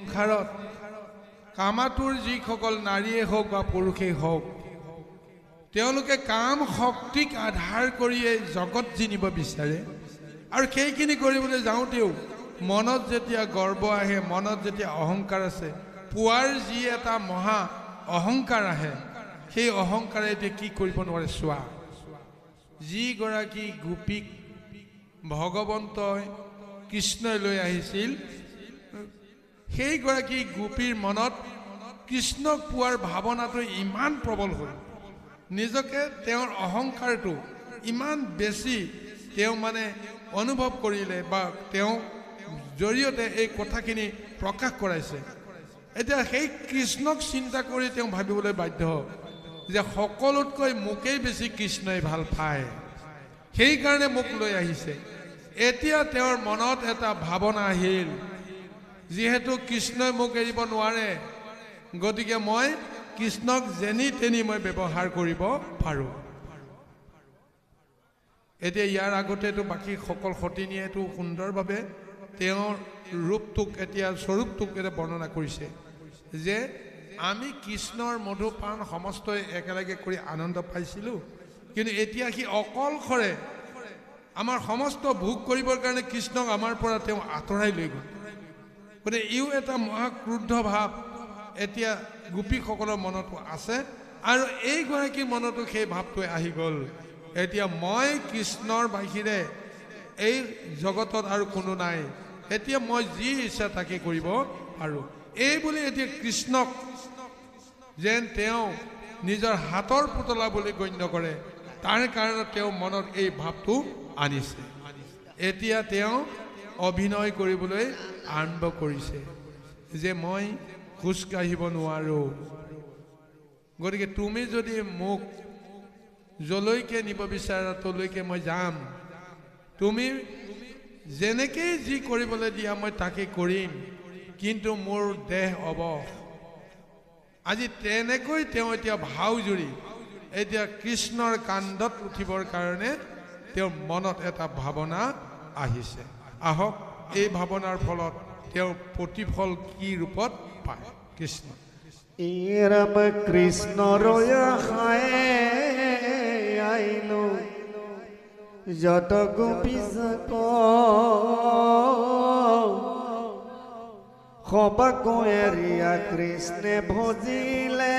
সংসাৰত কামাতুৰ যিসকল নাৰীয়ে হওক বা পুৰুষেই হওক, তেওঁলোকে কাম শক্তিক আধাৰ কৰিয়েই জগত জিনিব বিচাৰে। আৰু সেইখিনি কৰিবলৈ যাওঁতেও মনত যেতিয়া গৰ্ব আহে, মনত যেতিয়া অহংকাৰ আছে, পুৱাৰ যি এটা মহা অহংকাৰ আহে, সেই অহংকাৰে এতিয়া কি কৰিব নোৱাৰে চোৱা। যিগৰাকী গোপীক ভগৱন্তই কৃষ্ণই লৈ আহিছিল সেইগৰাকী গোপীৰ মনত কৃষ্ণক পোৱাৰ ভাৱনাটো ইমান প্ৰবল হ'ল। নিজকে তেওঁৰ অহংকাৰটো ইমান বেছি তেওঁ মানে অনুভৱ কৰিলে বা তেওঁ জৰিয়তে এই কথাখিনি প্ৰকাশ কৰাইছে। এতিয়া সেই কৃষ্ণক চিন্তা কৰি তেওঁ ভাবিবলৈ বাধ্য যে সকলোতকৈ মোকেই বেছি কৃষ্ণই ভাল পায়। সেইকাৰণে মোক লৈ আহিছে। এতিয়া তেওঁৰ মনত এটা ভাৱনা আহিল। যিহেতু কৃষ্ণই মোক এৰিব নোৱাৰে গতিকে মই কৃষ্ণক যেনি তেনি মই ব্যৱহাৰ কৰিব পাৰোঁ। এতিয়া ইয়াৰ আগতেতো বাকী সকল সতিনীয়েতো সুন্দৰভাৱে তেওঁৰ ৰূপটোক এতিয়া স্বৰূপটোক এতিয়া বৰ্ণনা কৰিছে যে আমি কৃষ্ণৰ মধুপান সমস্তই একেলগে কৰি আনন্দ পাইছিলোঁ কিন্তু এতিয়া সি অকলশৰে আমাৰ সমস্ত ভোগ কৰিবৰ কাৰণে কৃষ্ণক আমাৰ পৰা তেওঁ আঁতৰাই লৈ গ'ল। গতিকে ইও এটা মহাক্ৰুদ্ধ ভাৱ। এতিয়া গোপীসকলৰ মনতো আছে আৰু এইগৰাকীৰ মনতো সেই ভাৱটোৱে আহি গ'ল। এতিয়া মই কৃষ্ণৰ বাহিৰে এই জগতত আৰু কোনো নাই। এতিয়া মই যি ইচ্ছা তাকে কৰিব পাৰোঁ। এই বুলি এতিয়া কৃষ্ণক যেন তেওঁ নিজৰ হাতৰ পুতলা বুলি গণ্য কৰে, তাৰ কাৰণে তেওঁ মনত এই ভাৱটো আনিছে। এতিয়া তেওঁ অভিনয় কৰিবলৈ আৰম্ভ কৰিছে। যে মই খোজকাঢ়িব নোৱাৰোঁ। গতিকে তুমি যদি মোক যলৈকে নিব বিচাৰা তলৈকে মই যাম। তুমি যেনেকেই যি কৰিবলৈ দিয়া মই তাকে কৰিম। কিন্তু মোৰ দেহ অৱস আজি তেনেকৈ তেওঁ এতিয়া ভাও জুৰি এতিয়া কৃষ্ণৰ কাণ্ডত উঠিবৰ কাৰণে তেওঁৰ মনত এটা ভাৱনা আহিছে। আহক, এই ভাৱনাৰ ফলত তেওঁৰ প্ৰতিফল কি ৰূপত পায়? কৃষ্ণ। ইরাম কৃষ্ণ আইলো যত গোপীসক সবাক এৰিয়া কৃষ্ণে ভজিলে।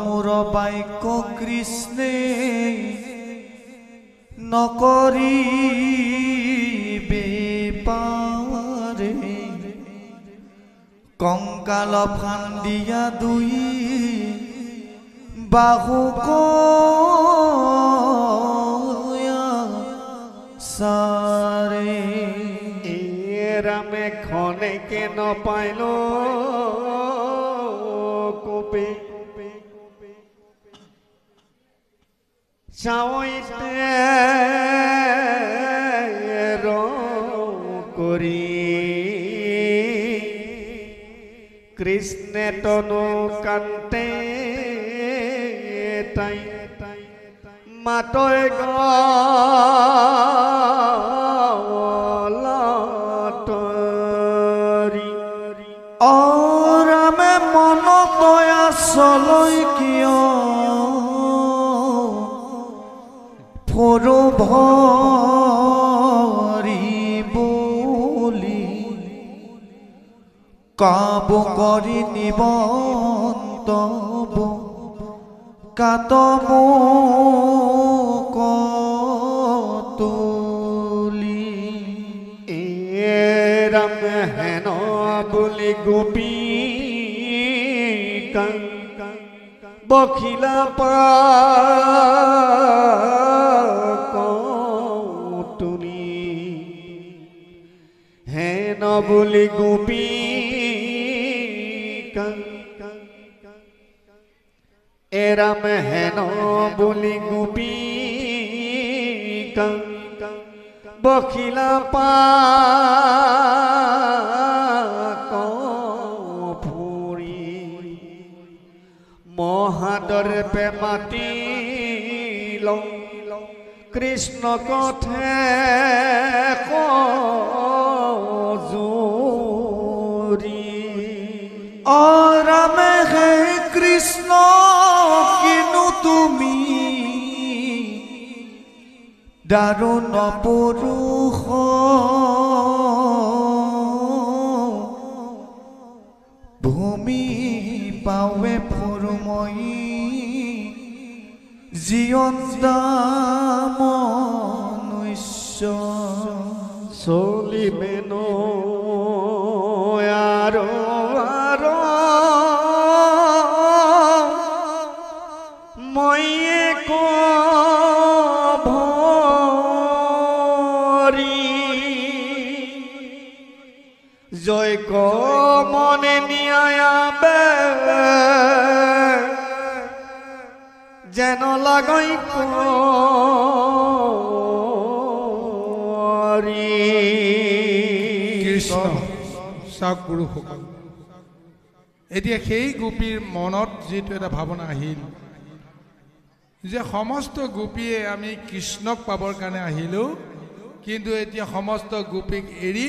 মোৰ বাক্য কৃষ্ণে নকৰি বেপাৰে কঙ্কাল ফান্দিয়া দুই বাহু সাৰে ৰামে খনে কেন পাইলো? চাওয়াইতে করি কৃষ্ণে তনু কান্তে তাই মাতয় গলাতৰি অৰামে মন তয়া চলৈ কিয়? ভৰি বুলি কাব কৰি নিবন্তব কাতম কতলি। এৰাম হেন বুলি গোপী বখিলা পাতুনি নবলি গোপী? এরম হেন বলি গুপি? বখিলা পা পুরি মহাদর পে মাতি কৃষ্ণ কথে ক মজুরি। আরাম হে কৃষ্ণ কিনু তুমি? দারুণ পুরুষ ভূমি পাওয়ে ফুরময়ী জীবন দাম নৈশ্য চলিবেনো আরও আরও। ময়ে ভরি জয় ক মনে নিয়াবে যেন লাগই কো গুৰুসকল এতিয়া সেই গোপীৰ মনত যিটো এটা ভাৱনা আহিল যে সমস্ত গোপীয়ে আমি কৃষ্ণক পাবৰ কাৰণে আহিলোঁ কিন্তু এতিয়া সমস্ত গোপীক এৰি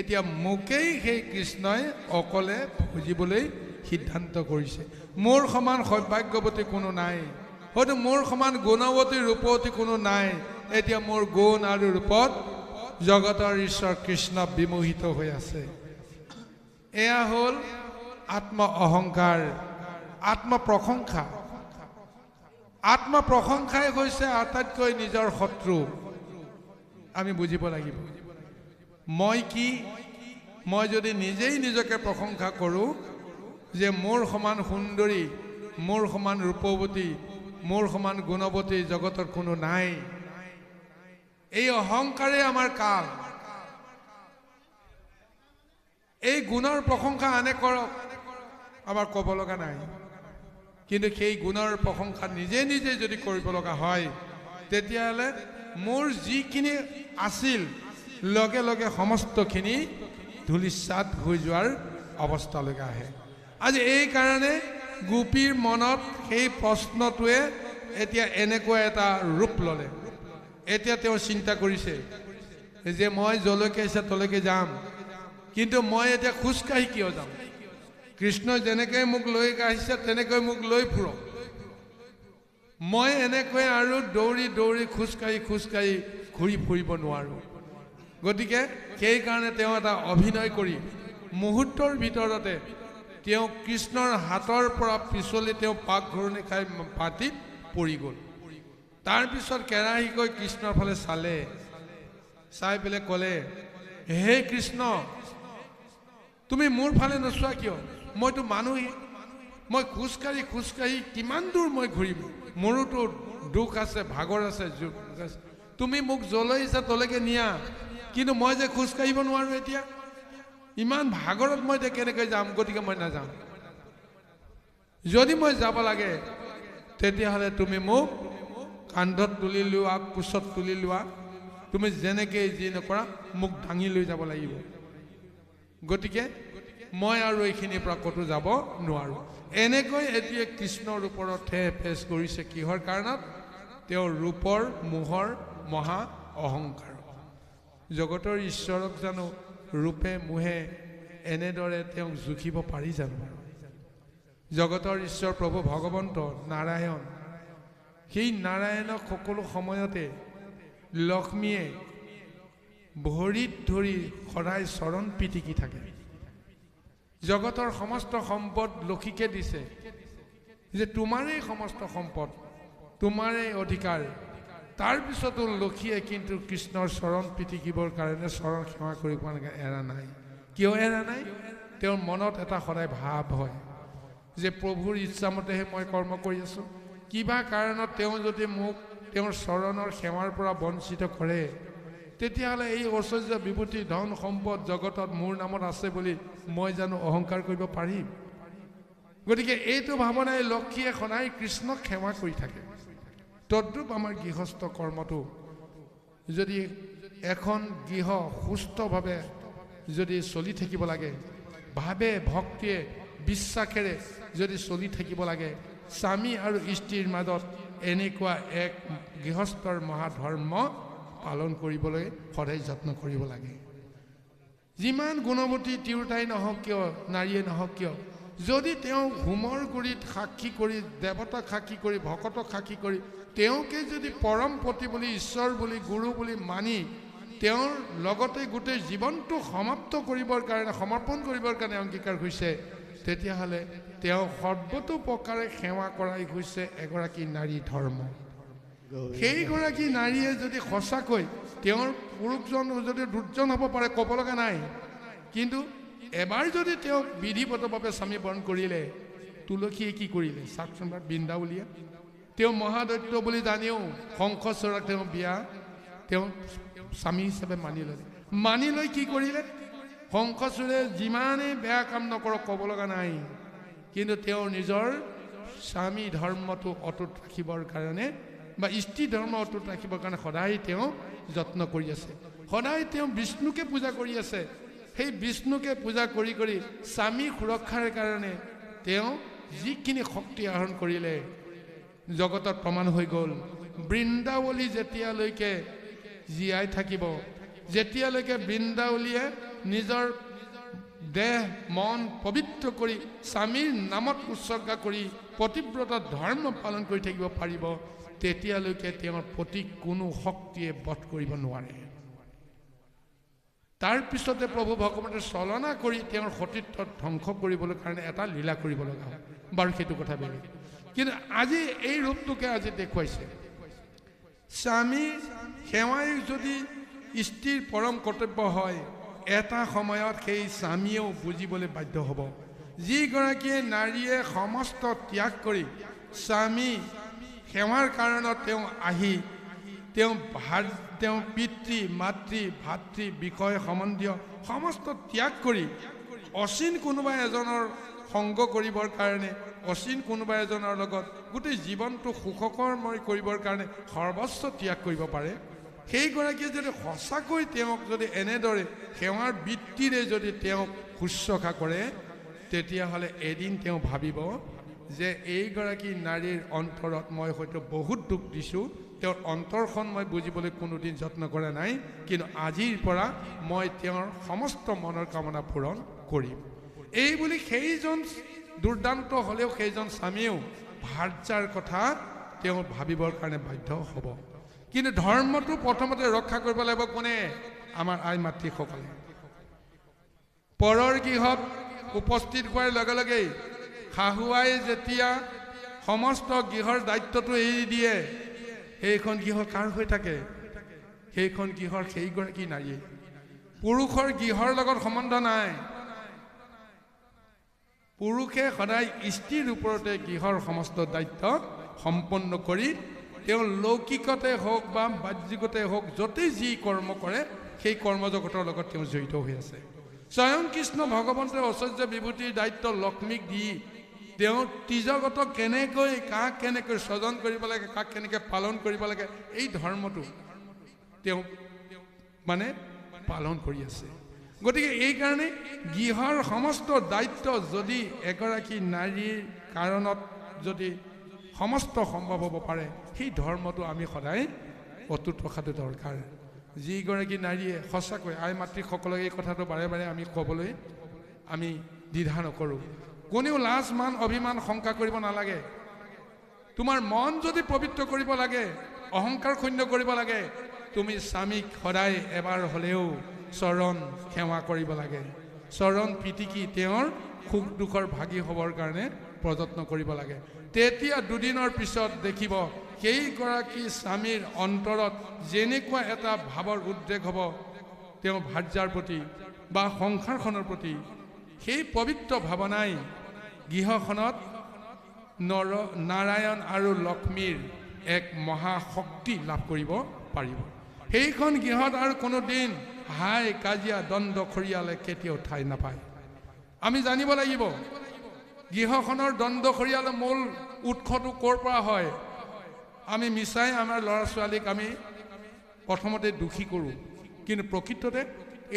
এতিয়া মোকেই সেই কৃষ্ণই অকলে বুজিবলৈ সিদ্ধান্ত কৰিছে। মোৰ সমান সৌভাগ্যৱতী কোনো নাই হয়তো মোৰ সমান গুণৱতী ৰূপৱতী কোনো নাই এতিয়া মোৰ গুণ আৰু ৰূপত জগতৰ ঈশ্বৰ কৃষ্ণ বিমোহিত হৈ আছে। এয়া হ'ল আত্ম অহংকাৰ আত্মপ্ৰশংসা আত্মপ্ৰশংসাই হৈছে আটাইতকৈ নিজৰ শত্ৰু। আমি বুজিব লাগিব। মই কি? মই যদি নিজেই নিজকে প্ৰশংসা কৰোঁ যে মোৰ সমান সুন্দৰী মোৰ সমান ৰূপৱতী মোৰ সমান গুণৱতী জগতত কোনো নাই। এই অহংকাৰে আমাৰ কাল এই গুণৰ প্ৰশংসা আনে কৰক। আমাৰ ক'ব লগা নাই। কিন্তু সেই গুণৰ প্ৰশংসা নিজে নিজে যদি কৰিব লগা হয় তেতিয়াহ'লে মোৰ যিখিনি আছিল লগে লগে সমস্তখিনি ধূলিচাত হৈ যোৱাৰ অৱস্থালৈকে আহে। আজি এই কাৰণে গোপীৰ মনত সেই প্ৰশ্নটোৱে এতিয়া এনেকুৱা এটা ৰূপ ল'লে। এতিয়া তেওঁ চিন্তা কৰিছে যে মই যলৈকে ইচ্ছা তলৈকে যাম। কিন্তু মই এতিয়া খোজকাঢ়ি কিয় যাম? কৃষ্ণই যেনেকৈ মোক লৈ আহিছে তেনেকৈ মোক লৈ ফুৰক। মই এনেকৈ আৰু দৌৰি দৌৰি খোজকাঢ়ি খোজকাঢ়ি ঘূৰি ফুৰিব নোৱাৰোঁ। গতিকে সেইকাৰণে তেওঁ এটা অভিনয় কৰি মুহূৰ্তৰ ভিতৰতে তেওঁ কৃষ্ণৰ হাতৰ পৰা পিছলি তেওঁ পাকঘূৰণি খাই পাতিত পৰি গ'ল। তাৰপিছত কেৰাহীকৈ কৃষ্ণৰ ফালে চালে। চাই পেলাই ক'লে হে কৃষ্ণ তুমি মোৰ ফালে নোচোৱা কিয়? মইতো মানুহেই মই খোজকাঢ়ি খোজকাঢ়ি কিমান দূৰ মই ঘূৰিম? মোৰোতো দুখ আছে, ভাগৰ আছে যুগ আছে। তুমি মোক যলৈ ইচ্ছা তলৈকে নিয়া, কিন্তু মই যে খোজকাঢ়িব নোৱাৰোঁ এতিয়া, ইমান ভাগৰত মই এতিয়া কেনেকৈ যাম, গতিকে মই নাযাম যদি মই যাব লাগে, তেতিয়াহ'লে তুমি মোক কান্ধত তুলি লোৱা, কোচত তুলি লোৱা। তুমি যেনেকৈ যি নকৰা, মোক দাঙি লৈ যাব লাগিব। গতিকে মই আৰু এইখিনিৰ পৰা ক'তো যাব নোৱাৰোঁ। এনেকৈ এতিয়া কৃষ্ণৰ ওপৰত ঠেহ ফেচ কৰিছে কিহৰ কাৰণত? তেওঁৰ ৰূপৰ মোহৰ মহা অহংকাৰ। জগতৰ ঈশ্বৰক জানো ৰূপে মোহে এনেদৰে তেওঁক জুখিব পাৰি জানো? জগতৰ ঈশ্বৰ প্ৰভু ভগৱন্ত নাৰায়ণ। সেই নাৰায়ণক সকলো সময়তে লক্ষ্মীয়ে ভৰিত ধৰি সদায় চৰণ পিটিকি থাকে। জগতৰ সমস্ত সম্পদ লক্ষীকে দিছে। যে তোমাৰেই সমস্ত সম্পদ তোমাৰেই অধিকাৰ। তাৰপিছতো লক্ষীয়ে কিন্তু কৃষ্ণৰ চৰণ পিটিকিবৰ কাৰণে চৰণ সেৱা কৰিব এৰা নাই। কিয় এৰা নাই? তেওঁৰ মনত এটা সদায় ভাৱ হয় যে প্ৰভুৰ ইচ্ছামতেহে মই কৰ্ম কৰি আছোঁ। কিবা কাৰণত তেওঁ যদি মোক তেওঁৰ চৰণৰ সেৱাৰ পৰা বঞ্চিত কৰে তেতিয়াহ'লে এই ঐশ্বৰ্য বিভূতি ধন সম্পদ জগতত মোৰ নামত আছে বুলি মই জানো অহংকাৰ কৰিব পাৰিম। গতিকে এইটো ভাৱনাই লক্ষীয়ে সদায় কৃষ্ণক সেৱা কৰি থাকে। তদ্ৰূপ আমাৰ গৃহস্থ কৰ্মটো যদি এখন গৃহ সুস্থভাৱে যদি চলি থাকিব লাগে ভাৱে ভক্তিয়ে বিশ্বাসেৰে যদি চলি থাকিব লাগে স্বামী আৰু স্ত্ৰীৰ মাজত এনেকুৱা এক গৃহস্থৰ মহাধৰ্ম পালন কৰিবলৈ সদায় যত্ন কৰিব লাগে। যিমান গুণৱতী তিৰোতাই নহওক কিয় নাৰীয়ে নহওক কিয় যদি তেওঁ হোমৰ গুৰিত সাক্ষী কৰি দেৱতাক সাক্ষী কৰি ভকতক সাক্ষী কৰি তেওঁকে যদি পৰম পতি বুলি ঈশ্বৰ বুলি গুৰু বুলি মানি তেওঁৰ লগতে গোটেই জীৱনটো সমাপ্ত কৰিবৰ কাৰণে সমৰ্পণ কৰিবৰ কাৰণে অংগীকাৰ হৈছে তেতিয়াহ'লে তেওঁ সৰ্বতো প্ৰকাৰে সেৱা কৰাই হৈছে এগৰাকী নাৰী ধৰ্ম। সেইগৰাকী নাৰীয়ে যদি সঁচাকৈ তেওঁৰ পুৰুষজন যদি দুৰ্জন হ'ব পাৰে ক'ব লগা নাই। কিন্তু এবাৰ যদি তেওঁক বিধিগতভাৱে স্বামী বৰণ কৰিলে তুলসীয়ে কি কৰিলে? চাওকচোন বাৰু বৃন্দাৱলীয়ে তেওঁ মহাদৈত্য বুলি জানিও শংখচৰাক তেওঁ বিয়া তেওঁ স্বামী হিচাপে মানি ল'লে। মানি লৈ কি কৰিলে? শংখচূড়ে যিমানেই বেয়া কাম নকৰক ক'ব লগা নাই। কিন্তু তেওঁ নিজৰ স্বামী ধৰ্মটো অটুট ৰাখিবৰ কাৰণে বা স্ত্ৰী ধৰ্ম অটুট ৰাখিবৰ কাৰণে সদায় তেওঁ যত্ন কৰি আছে। সদায় তেওঁ বিষ্ণুকে পূজা কৰি আছে। সেই বিষ্ণুকে পূজা কৰি কৰি স্বামী সুৰক্ষাৰ কাৰণে তেওঁ যিখিনি শক্তি আহৰণ কৰিলে জগতত প্ৰমাণ হৈ গ'ল। বৃন্দাৱলী যেতিয়ালৈকে জীয়াই থাকিব যেতিয়ালৈকে বৃন্দাৱলীয়ে নিজৰ দেহ মন পবিত্ৰ কৰি স্বামীৰ নামত উৎসৰ্গা কৰি প্ৰতিব্ৰত ধৰ্ম পালন কৰি থাকিব পাৰিব তেতিয়ালৈকে তেওঁৰ প্ৰতি কোনো শক্তিয়ে বধ কৰিব নোৱাৰে। তাৰ পিছতে প্ৰভু ভগৱতে চলনা কৰি তেওঁৰ সতীত্ব ধ্বংস কৰিবলৈ কাৰণে এটা লীলা কৰিব লগা হয় বাৰু সেইটো কথা বেলেগ। কিন্তু আজি এই ৰূপটোকে আজি দেখুৱাইছে। স্বামী, সেৱাই যদি স্ত্ৰীৰ পৰম কৰ্তব্য হয়, এটা সময়ত সেই স্বামীয়েও বুজিবলৈ বাধ্য হ'ব। যিগৰাকীয়ে নাৰীয়ে সমস্ত ত্যাগ কৰি স্বামী সেৱাৰ কাৰণত তেওঁ আহি তেওঁ তেওঁ পিতৃ মাতৃ ভাতৃ বিষয় সম্বন্ধীয় সমস্ত ত্যাগ কৰি অচিন কোনোবা এজনৰ সংগ কৰিবৰ কাৰণে অচিন কোনোবা এজনৰ লগত গোটেই জীৱনটো সুখকৰময় কৰিবৰ কাৰণে সৰ্বস্ব ত্যাগ কৰিব পাৰে। সেইগৰাকীয়ে যদি সঁচাকৈ তেওঁক যদি এনেদৰে সেৱাৰ বৃত্তিৰে যদি তেওঁক শুশ্ৰূষা কৰে তেতিয়াহ'লে এদিন তেওঁ ভাবিব যে এইগৰাকী নাৰীৰ অন্তৰত মই হয়তো বহুত দুখ দিছোঁ তেওঁৰ অন্তৰখন মই বুজিবলৈ কোনোদিন যত্ন কৰা নাই কিন্তু আজিৰ পৰা মই তেওঁৰ সমস্ত মনৰ কামনা পূৰণ কৰিম। এই বুলি সেইজন দুৰ্দান্ত হ'লেও সেইজন স্বামীয়েও ভাৰ্যাৰ কথা তেওঁ ভাবিবৰ কাৰণে বাধ্য হ'ব। কিন্তু ধৰ্মটো প্ৰথমতে ৰক্ষা কৰিব লাগিব কোনে? আমাৰ আই মাতৃসকলে। পৰৰ গৃহত উপস্থিত হোৱাৰ লগে লগেই শাহুৱাই যেতিয়া সমস্ত গৃহৰ দায়িত্বটো এৰি দিয়ে সেইখন গৃহ কাৰ হৈ থাকে? সেইখন গৃহৰ সেইগৰাকী নাৰীয়ে। পুৰুষৰ গৃহৰ লগত সম্বন্ধ নাই। পুৰুষে সদায় স্ত্ৰীৰ ওপৰতে গৃহৰ সমস্ত দায়িত্ব সম্পন্ন কৰি তেওঁ লৌকিকতে হওক বা বাহ্যিকতে হওক য'তেই যি কৰ্ম কৰে সেই কৰ্মজগতৰ লগত তেওঁ জড়িত হৈ আছে। স্বয়ং কৃষ্ণ ভগৱন্তে ঐশ্বৰ্য বিভূতিৰ দায়িত্ব লক্ষ্মীক দি তেওঁ ত্ৰিজগত কেনেকৈ কাক কেনেকৈ স্বজন কৰিব লাগে, কাক কেনেকৈ পালন কৰিব লাগে, এই ধৰ্মটো তেওঁ মানে পালন কৰি আছে। গতিকে এইকাৰণে গৃহৰ সমস্ত দায়িত্ব যদি এগৰাকী নাৰীৰ কাৰণত যদি সমস্ত সম্ভৱ হ'ব পাৰে, সেই ধৰ্মটো আমি সদায় অটুট ৰখাটো দৰকাৰ। যিগৰাকী নাৰীয়ে সঁচাকৈ আই মাতৃসকলক এই কথাটো বাৰে বাৰে আমি ক'বলৈ আমি দ্বিধা নকৰোঁ। কোনেও লাজ, মান, অভিমান, শংকা কৰিব নালাগে। তোমাৰ মন যদি পবিত্ৰ কৰিব লাগে, অহংকাৰ শূন্য কৰিব লাগে, তুমি স্বামীক সদায় এবাৰ হ'লেও চৰণ সেৱা কৰিব লাগে। চৰণ পিটিকি তেওঁৰ সুখ দুখৰ ভাগী হ'বৰ কাৰণে প্ৰযত্ন কৰিব লাগে। তেতিয়া দুদিনৰ পিছত দেখিব, সেইগৰাকী স্বামীৰ অন্তৰত যেনেকুৱা এটা ভাৱৰ উদ্ৰেক হ'ব, তেওঁ ভাৰ্যাৰ প্ৰতি বা সংসাৰখনৰ প্ৰতি সেই পবিত্ৰ ভাৱনাই গৃহখনত নৰ, নাৰায়ণ আৰু লক্ষ্মীৰ এক মহাশক্তি লাভ কৰিব পাৰিব। সেইখন গৃহত আৰু কোনো দিন হাই কাজিয়া দ্বন্দ্ব খৰিয়ালে কেতিয়াও ঠাই নাপায়। আমি জানিব লাগিব, গৃহখনৰ দ্বন্দ্ব খৰিয়ালে মূল উৎসটো ক'ৰ পৰা হয়? আমি মিছাই আমাৰ ল'ৰা ছোৱালীক আমি প্ৰথমতে দোষী কৰোঁ। কিন্তু প্ৰকৃততে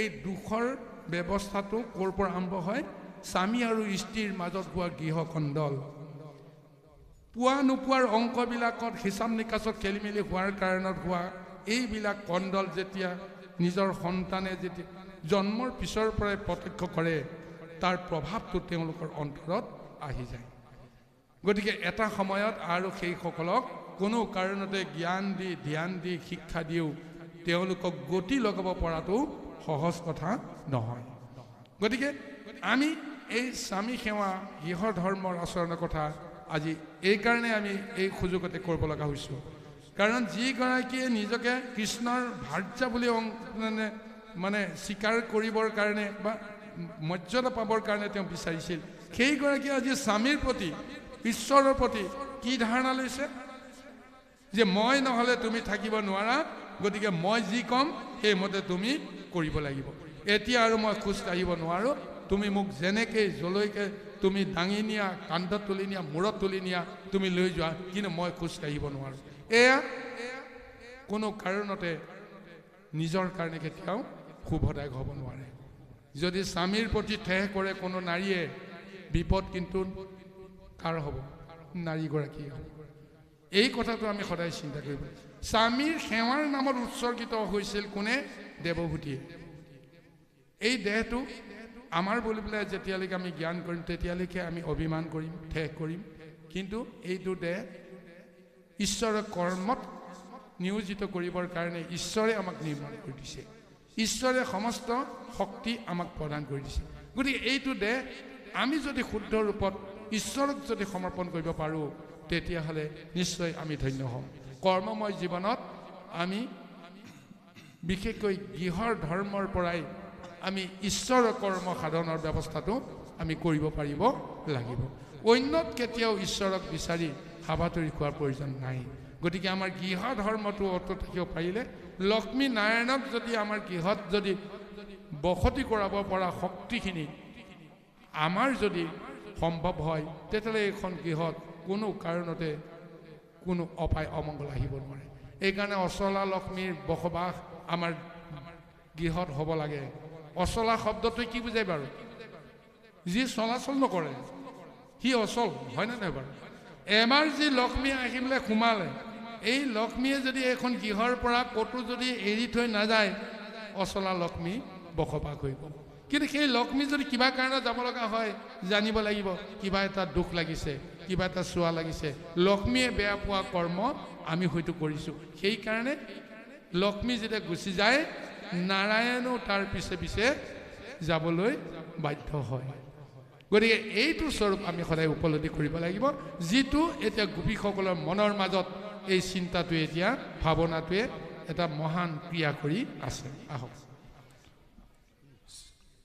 এই দুখৰ ব্যৱস্থাটো ক'ৰ পৰা আৰম্ভ হয়? স্বামী আৰু স্ত্ৰীৰ মাজত হোৱা গৃহকণ্ডল পোৱা নোপোৱাৰ অংকবিলাকত হিচাপ নিকাচত খেলি মেলি হোৱাৰ কাৰণত হোৱা এইবিলাক কণ্ডল যেতিয়া নিজৰ সন্তানে যেতিয়া জন্মৰ পিছৰ পৰাই প্ৰত্যক্ষ কৰে তাৰ প্ৰভাৱটো তেওঁলোকৰ অন্তৰত আহি যায়। গতিকে এটা সময়ত আৰু সেইসকলক কোনো কাৰণতে জ্ঞান দি ধ্যান দি শিক্ষা দিও তেওঁলোকক গতি লগাব পৰাটো সহজ কথা নহয়। গতিকে আমি এই স্বামী সেৱা গৃহ ধৰ্মৰ আচৰণৰ কথা আজি এইকাৰণে আমি এই সুযোগতে কৰিব লগা হৈছোঁ। কাৰণ যিগৰাকীয়ে নিজকে কৃষ্ণৰ ভাৰ্যা বুলি মানে মানে স্বীকাৰ কৰিবৰ কাৰণে বা মৰ্যাদা পাবৰ কাৰণে তেওঁ বিচাৰিছিল, সেইগৰাকীয়ে আজি স্বামীৰ প্ৰতি, ঈশ্বৰৰ প্ৰতি কি ধাৰণা লৈছে? যে মই নহ'লে তুমি থাকিব নোৱাৰা, গতিকে মই যি ক'ম সেইমতে তুমি কৰিব লাগিব। এতিয়া আৰু মই খোজ কাঢ়িব নোৱাৰোঁ। তুমি মোক যেনেকৈ যলৈকে তুমি দাঙি নিয়া, কান্ধত তুলি নিয়া, মূৰত তুলি নিয়া, তুমি লৈ যোৱা, কিন্তু মই খোজ কাঢ়িব নোৱাৰোঁ। এয়া কোনো কাৰণতে নিজৰ কাৰণে কেতিয়াও শুভদায়ক হ'ব নোৱাৰে। যদি স্বামীৰ প্ৰতি ঠেহ কৰে কোনো নাৰীয়ে, বিপদ কিন্তু কাৰ হ'ব? নাৰীগৰাকী হ'ব। এই কথাটো আমি সদায় চিন্তা কৰিব। স্বামীৰ সেৱাৰ নামত উৎসৰ্গিত হৈছিল কোনে? দেৱভূতিয়ে এই দেহটো আমাৰ বুলি পেলাই যেতিয়ালৈকে আমি জ্ঞান কৰিম তেতিয়ালৈকে আমি অভিমান কৰিম ঠেহ কৰিম। কিন্তু এইটো দেহ ঈশ্বৰৰ কৰ্মত নিয়োজিত কৰিবৰ কাৰণে ঈশ্বৰে আমাক নিৰ্মাণ কৰি দিছে। ঈশ্বৰে সমস্ত শক্তি আমাক প্ৰদান কৰি দিছে। গতিকে এইটো দেহ আমি যদি শুদ্ধ ৰূপত ঈশ্বৰক যদি সমৰ্পণ কৰিব পাৰোঁ তেতিয়াহ'লে নিশ্চয় আমি ধন্য হ'ম। কৰ্মময় জীৱনত আমি বিশেষকৈ গৃহৰ ধৰ্মৰ পৰাই আমি ঈশ্বৰৰ কৰ্ম সাধনৰ ব্যৱস্থাটো আমি কৰিব পাৰিব লাগিব। অন্যত কেতিয়াও ঈশ্বৰক বিচাৰি হাবাতৰি খোৱাৰ প্ৰয়োজন নাই। গতিকে আমাৰ গৃহ ধৰ্মটো অটুট থাকিব পাৰিলে লক্ষ্মী নাৰায়ণক যদি আমাৰ গৃহত যদি বসতি কৰাব পৰা শক্তিখিনি আমাৰ যদি সম্ভৱ হয় তেতিয়াহ'লে এইখন গৃহত কোনো কাৰণতে কোনো অপায় অমংগল আহিব নোৱাৰে। এইকাৰণে অচলা লক্ষ্মীৰ বসবাস আমাৰ গৃহত হ'ব লাগে। অচলা শব্দটোৱে কি বুজায় বাৰু? যি চলাচল নকৰে, সি অচল হয়নে নহয় বাৰু? এবাৰ যি লক্ষ্মী আহি পেলাই সোমালে, এই লক্ষ্মীয়ে যদি এইখন গৃহৰ পৰা ক'তো যদি এৰি থৈ নাযায়, অচলা লক্ষ্মী বসবাস গ'ল। কিন্তু সেই লক্ষ্মী যদি কিবা কাৰণত যাব লগা হয়, জানিব লাগিব, কিবা এটা দুখ লাগিছে। কিবা এটা চোৱা লাগিছে। লক্ষ্মীয়ে বেয়া পোৱা কৰ্ম আমি হয়তো কৰিছোঁ। সেইকাৰণে লক্ষ্মী যেতিয়া গুচি যায় নাৰায়ণো তাৰ পিছে পিছে যাবলৈ বাধ্য হয়। গতিকে এইটো স্বৰূপ আমি সদায় উপলব্ধি কৰিব লাগিব। যিটো এতিয়া গোপীসকলৰ মনৰ মাজত এই চিন্তাটোৱে এতিয়া ভাৱনাটোৱে এটা মহান ক্ৰিয়া কৰি আছে। আহক।